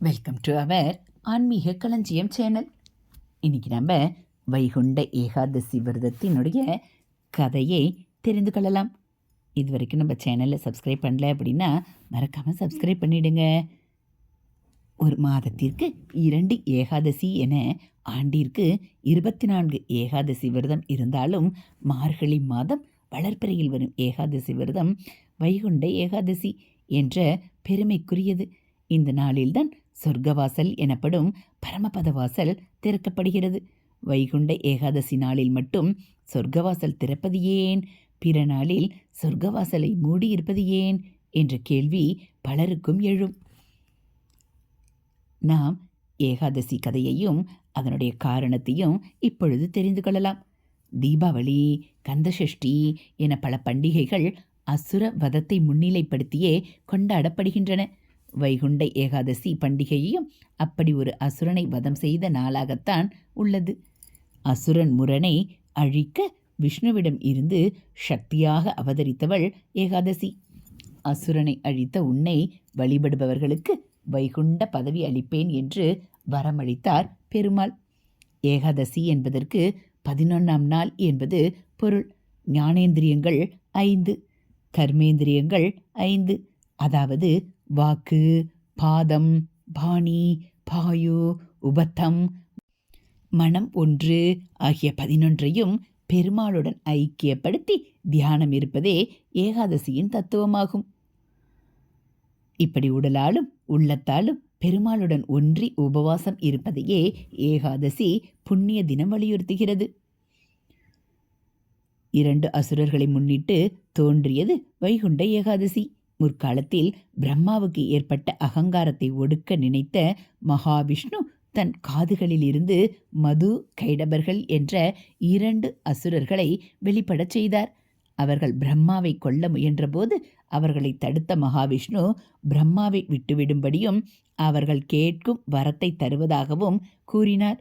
Welcome to our ஆன்மீக களஞ்சியம் channel இன்றைக்கி நம்ம வைகுண்ட ஏகாதசி விரதத்தினுடைய கதையை தெரிந்து கொள்ளலாம். இது வரைக்கும் நம்ம சேனலை சப்ஸ்கிரைப் பண்ணல அப்படின்னா மறக்காமல் சப்ஸ்கிரைப் பண்ணிவிடுங்க ஒரு மாதத்திற்கு இரண்டு ஏகாதசி என ஆண்டிற்கு இருபத்தி நான்கு ஏகாதசி விரதம் இருந்தாலும் மார்கழி மாதம் வளர்ப்பிறையில் வரும் ஏகாதசி விரதம் வைகுண்ட ஏகாதசி என்ற பெருமைக்குரியது. இந்த நாளில்தான் சொர்க்கவாசல் எனப்படும் பரமபத வாசல் திறக்கப்படுகிறது. வைகுண்ட ஏகாதசி நாளில் மட்டும் சொர்க்கவாசல் திறப்பது ஏன்? பிற நாளில் சொர்க்கவாசலை மூடியிருப்பது ஏன்? என்ற கேள்வி பலருக்கும் எழும். நாம் ஏகாதசி கதையையும் அதனுடைய காரணத்தையும் இப்பொழுது தெரிந்து கொள்ளலாம். தீபாவளி கந்தசஷ்டி என பல பண்டிகைகள் அசுர வதத்தை முன்னிலைப்படுத்தியே கொண்டாடப்படுகின்றன. வைகுண்ட ஏகாதசி பண்டிகையையும் அப்படி ஒரு அசுரனை வதம் செய்த நாளாகத்தான் உள்ளது. அசுரன் முரனை அழிக்க விஷ்ணுவிடம் இருந்து சக்தியாக அவதரித்தவள் ஏகாதசி. அசுரனை அழித்த உன்னை வழிபடுபவர்களுக்கு வைகுண்ட பதவி அளிப்பேன் என்று வரமளித்தார் பெருமாள். ஏகாதசி என்பதற்கு பதினொன்றாம் நாள் என்பது பொருள். ஞானேந்திரியங்கள் ஐந்து கர்மேந்திரியங்கள் ஐந்து அதாவது வாக்கு பாதம் பாணி பாயு உபத்தம். மனம் ஒன்று ஆகிய பதினொன்றையும் பெருமாளுடன் ஐக்கியப்படுத்தி தியானம் இருப்பதே ஏகாதசியின் தத்துவமாகும். இப்படி உடலாலும் உள்ளத்தாலும் பெருமாளுடன் ஒன்றி உபவாசம் இருப்பதையே ஏகாதசி புண்ணிய தினம் வலியுறுத்துகிறது. இரண்டு அசுரர்களை முன்னிட்டு தோன்றியது வைகுண்ட ஏகாதசி. முற்காலத்தில் பிரம்மாவுக்கு ஏற்பட்ட அகங்காரத்தை ஒடுக்க நினைத்த மகாவிஷ்ணு தன் காதுகளிலிருந்து மது கைடபர்கள் என்ற இரண்டு அசுரர்களை வெளிப்படச் செய்தார். அவர்கள் பிரம்மாவை கொல்ல முயன்றபோது அவர்களை தடுத்த மகாவிஷ்ணு பிரம்மாவை விட்டுவிடும்படியும் அவர்கள் கேட்கும் வரத்தை தருவதாகவும் கூறினார்.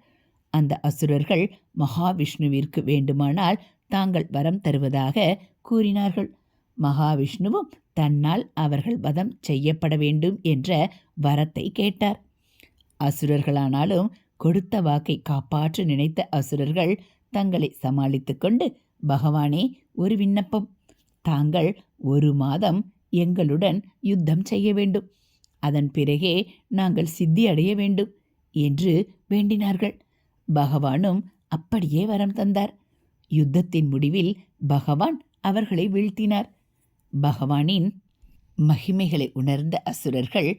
அந்த அசுரர்கள் மகாவிஷ்ணுவிற்கு வேண்டுமானால் தாங்கள் வரம் தருவதாக கூறினார்கள். மகாவிஷ்ணுவும் தன்னால் அவர்கள் வதம் செய்யப்பட வேண்டும் என்ற வரத்தை கேட்டார். அசுரர்களானாலும் கொடுத்த வாக்கை காப்பாற்ற நினைத்த அசுரர்கள் தங்களை சமாளித்து கொண்டு பகவானே ஒரு விண்ணப்பம். தாங்கள் ஒரு மாதம் எங்களுடன் யுத்தம் செய்ய வேண்டும். அதன் பிறகே நாங்கள் சித்தி அடைய வேண்டும் என்று வேண்டினார்கள். பகவானும் அப்படியே வரம் தந்தார். யுத்தத்தின் முடிவில் பகவான் அவர்களை வீழ்த்தினார். பகவானின் மகிமைகளை உணர்ந்த அசுரர்கள்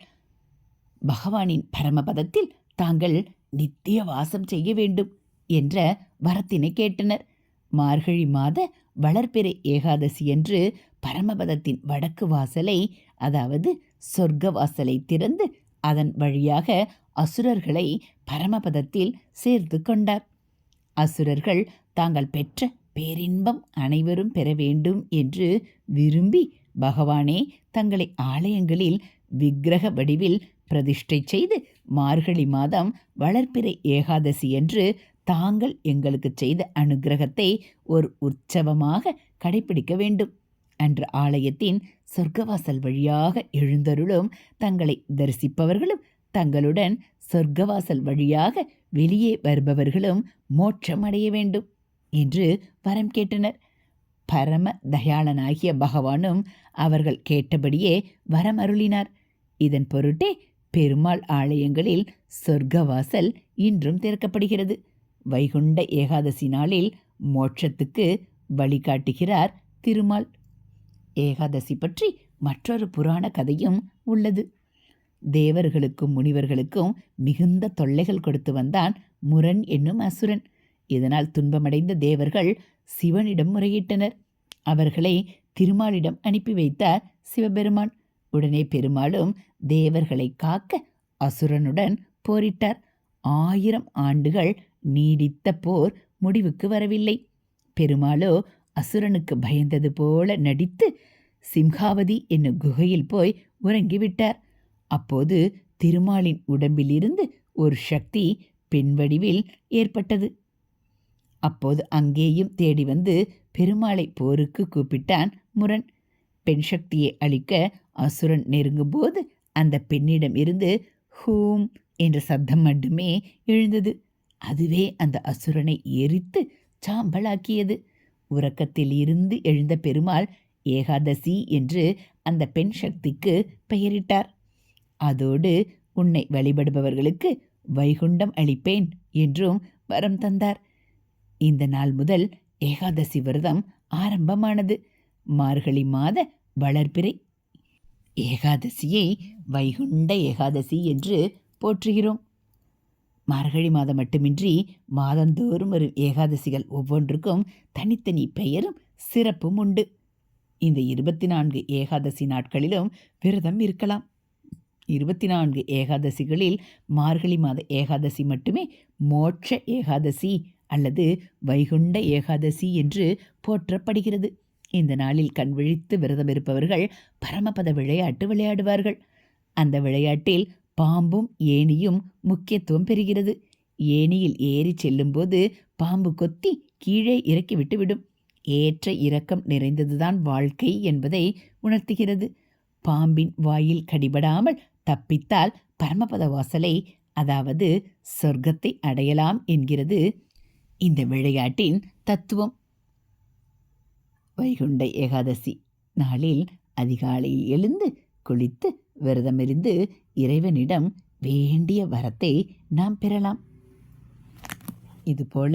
பகவானின் பரமபதத்தில் தாங்கள் நித்திய வாசம் செய்ய வேண்டும் என்ற வரத்தினை கேட்டனர். மார்கழி மாத வளர்பிறை ஏகாதசி என்று பரமபதத்தின் வடக்கு வாசலை அதாவது சொர்க்க வாசலை திறந்து அதன் வழியாக அசுரர்களை பரமபதத்தில் சேர்த்து கொண்டார். அசுரர்கள் தாங்கள் பெற்ற பேரின்பம் அனைவரும் பெற வேண்டும் என்று விரும்பி பகவானே தங்களை ஆலயங்களில் விக்கிரக வடிவில் பிரதிஷ்டை செய்து மார்கழி மாதம் வளர்ப்பிறை ஏகாதசி என்று தாங்கள் எங்களுக்கு செய்த அனுகிரகத்தை ஒரு உற்சவமாக கடைபிடிக்க வேண்டும் அன்று ஆலயத்தின் சொர்க்கவாசல் வழியாக எழுந்தருளும் தங்களை தரிசிப்பவர்களும் தங்களுடன் சொர்க்கவாசல் வழியாக வெளியே வருபவர்களும் மோட்சம் அடைய வேண்டும். என்று வரம் கேட்டனர். பரம தயாளனாகிய பகவானும் அவர்கள் கேட்டபடியே வரம் அருளினார். இதன் பொருட்டே பெருமாள் ஆலயங்களில் சொர்க்கவாசல் இன்றும் திறக்கப்படுகிறது. வைகுண்ட ஏகாதசி நாளில் மோட்சத்துக்கு வழிகாட்டுகிறார் திருமால். ஏகாதசி பற்றி மற்றொரு புராண கதையும் உள்ளது. தேவர்களுக்கும் முனிவர்களுக்கும் மிகுந்த தொல்லைகள் கொடுத்து வந்தான் முரண் என்னும் அசுரன். இதனால் துன்பமடைந்த தேவர்கள் சிவனிடம் முறையிட்டனர். அவர்களை திருமாலிடம் அனுப்பி வைத்தார் சிவபெருமான். உடனே பெருமாளும் தேவர்களை காக்க அசுரனுடன் போரிட்டார். ஆயிரம் ஆண்டுகள் நீடித்த போர் முடிவுக்கு வரவில்லை. பெருமாளோ அசுரனுக்கு பயந்தது போல நடித்து சிம்ஹாவதி என்னும் குகையில் போய் உறங்கிவிட்டார். அப்போது திருமாலின் உடம்பிலிருந்து ஒரு சக்தி பெண் வடிவில் ஏற்பட்டது. அப்போது அங்கேயும் தேடி வந்து பெருமாளை போருக்கு கூப்பிட்டான் முரண். பெண் சக்தியை அளிக்க அசுரன் நெருங்கும்போது அந்த பெண்ணிடம் இருந்து ஹூம் என்ற சப்தம் மட்டுமே எழுந்தது. அதுவே அந்த அசுரனை எரித்து சாம்பலாக்கியது. உறக்கத்தில் இருந்து எழுந்த பெருமாள் ஏகாதசி என்று அந்த பெண் சக்திக்கு பெயரிட்டார். அதோடு உன்னை வழிபடுபவர்களுக்கு வைகுண்டம் அளிப்பேன் என்றும் வரம் தந்தார். இந்த நாள் முதல் ஏகாதசி விரதம் ஆரம்பமானது. மார்கழி மாத வளர்பிறை. ஏகாதசியை வைகுண்ட ஏகாதசி என்று போற்றுகிறோம். மார்கழி மாதம் மட்டுமின்றி மாதந்தோறும் வரும் ஏகாதசிகள் ஒவ்வொன்றுக்கும் தனித்தனி பெயரும் சிறப்பும் உண்டு. இந்த இருபத்தி நான்கு ஏகாதசி நாட்களிலும் விரதம் இருக்கலாம். இருபத்தி நான்கு ஏகாதசிகளில் மார்கழி மாத ஏகாதசி மட்டுமே மோட்ச ஏகாதசி அல்லது வைகுண்ட ஏகாதசி என்று போற்றப்படுகிறது. இந்த நாளில் கண் விழித்து விரதம் இருப்பவர்கள் பரமபத விளையாட்டு விளையாடுவார்கள். அந்த விளையாட்டில் பாம்பும் ஏணியும் முக்கியத்துவம் பெறுகிறது. ஏணியில் ஏறி செல்லும்போது பாம்பு கொத்தி கீழே இறக்கி விட்டுவிடும். ஏற்ற இரக்கம் நிறைந்ததுதான் வாழ்க்கை என்பதை உணர்த்துகிறது. பாம்பின் வாயில் கடிபடாமல் தப்பித்தால் பரமபத வாசலை அதாவது சொர்க்கத்தை அடையலாம் என்கிறது இந்த விளையாட்டின் தத்துவம். வைகுண்ட ஏகாதசி நாளில் அதிகாலையில் எழுந்து குளித்து விரதமிருந்து இறைவனிடம் வேண்டிய வரத்தை நாம் பெறலாம். இதுபோல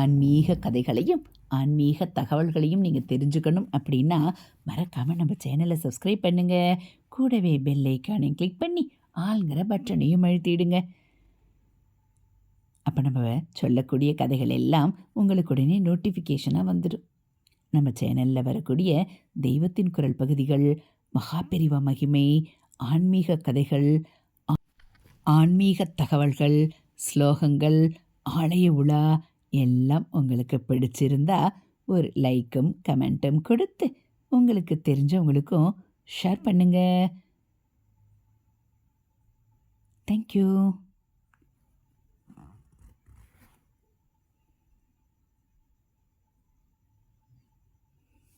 ஆன்மீக கதைகளையும் ஆன்மீக தகவல்களையும் நீங்கள் தெரிஞ்சுக்கணும் அப்படின்னா மறக்காமல் நம்ம சேனலை சப்ஸ்கிரைப் பண்ணுங்கள் கூடவே பெல் ஐக்கானையும் கிளிக் பண்ணி ஆளுங்கிற பட்டனையும் அழுத்திடுங்க. அப்போ நம்ம சொல்லக்கூடிய கதைகள் எல்லாம் உங்களுக்கு உடனே நோட்டிஃபிகேஷனாக வந்துடும் நம்ம சேனலில் வரக்கூடிய தெய்வத்தின் குரல் பகுதிகள் மகாபெரிவ மகிமை ஆன்மீக கதைகள் ஆ- ஆன்மீக தகவல்கள் ஸ்லோகங்கள் ஆலய உலா எல்லாம் உங்களுக்கு பிடிச்சிருந்தா ஒரு லைக்கும் கமெண்ட்டும் கொடுத்து உங்களுக்கு தெரிஞ்சவங்களுக்கும் ஷேர் பண்ணுங்கள் தேங்க்யூ